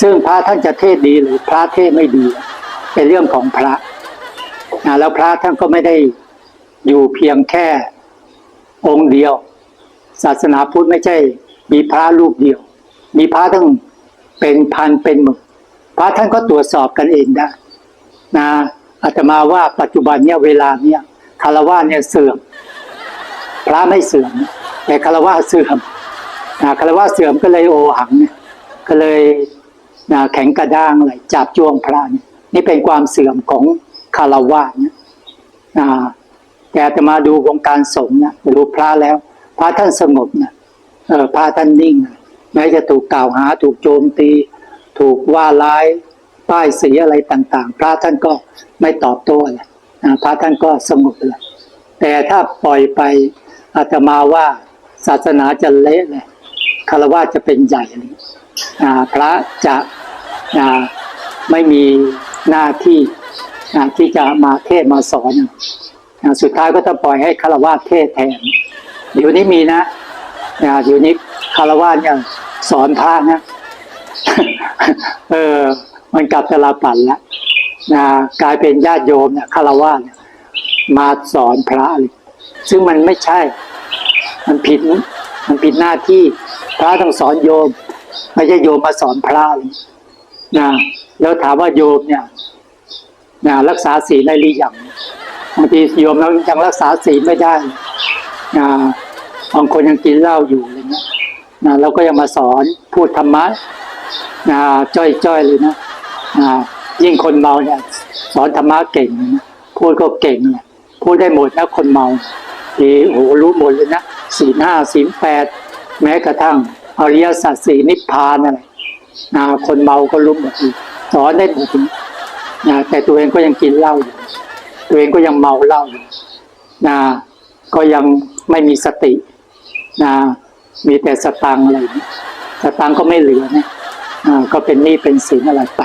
ซึ่งพระท่านจะเทศดีหรือพระเทศไม่ดี เป็นเรื่องของพระนะแล้วพระท่านก็ไม่ได้อยู่เพียงแค่องค์เดียว ศาสนาพุทธไม่ใช่ มีพระรูปเดียว มีพระทั้งเป็นพันเป็นหมื่นพระท่านก็ตรวจสอบกันเองได้นะอาตมาว่าปัจจุบันเนี่ยเวลาเนี่ยคารวะเนี่ยเสื่อม พระไม่เสื่อม แต่คารวะเสื่อมนะคารวะเสื่อมก็เลยโอหังก็เลย นะแข็งกระด้างอะไรจับจ้วงพระเนี่ยนี่เป็นความเสื่อมของคารวะเนี่ยนะแต่อาตมาดูวงการสงฆ์เนี่ยดูพระแล้ว พระท่านสงบนะเออพระท่านนิ่งแม้จะถูกกล่าวหาถูกโจมตี ถูกว่าร้ายป้ายสีอะไรต่าง ๆ พระท่านก็ไม่ตอบโต้อะไรนะพระท่านก็สงบเลยแต่ถ้าปล่อยไปอาตมาว่าศาสนาจะเละเลยคารวะจะเป็นใหญ่เลยพระจะ อ่าไม่มีหน้าที่อ่าที่จะมาเทศมาสอนอ่าสุดท้ายก็ต้องปล่อยให้คารวะเทศแทนเดี๋ยวนี้มีนะอ่าเดี๋ยวนี้คารวะเนี่ยสอนพระนะเออมันกลับตลาปัดแล้วนะกลายเป็นญาติโยมเนี่ยคารวะเนี่ยมาสอนพระเลยซึ่งมันไม่ใช่ มันผิด มันผิดหน้าที่ พระต้องสอนโยม ไม่ใช่โยมมาสอนพระเลย นะแล้วถามว่าโยมเนี่ยนะรักษาศีลได้หรือยังบางทีโยมเรายังรักษาศีลไม่ได้นะบางคนยังกินเหล้าอยู่อะไรเงี้ยนะเราก็ยังมาสอนพูดธรรมะนะจ้อยๆเลยนะนะยิ่งคนเมาเนี่ยสอนธรรมะเก่งนะพูดก็เก่งเนี่ยพูดได้หมดนะคนเมาทีโอ้โหรู้หมดเลยนะสี่ห้าสี่แปดแม้กระทั่งอริยสัจสี่นิพพานอะไร นะคนเมาก็รู้หมดสอนได้หมดนะแต่ตัวเองก็ยังกินเหล้าอยู่ตัวเองก็ยังเมาเหล้าอยู่นะก็ยังไม่มีสตินะมีแต่สตังอะไรสตังก็ไม่เหลือนะก็เป็นหนี้เป็นสินอะไรไป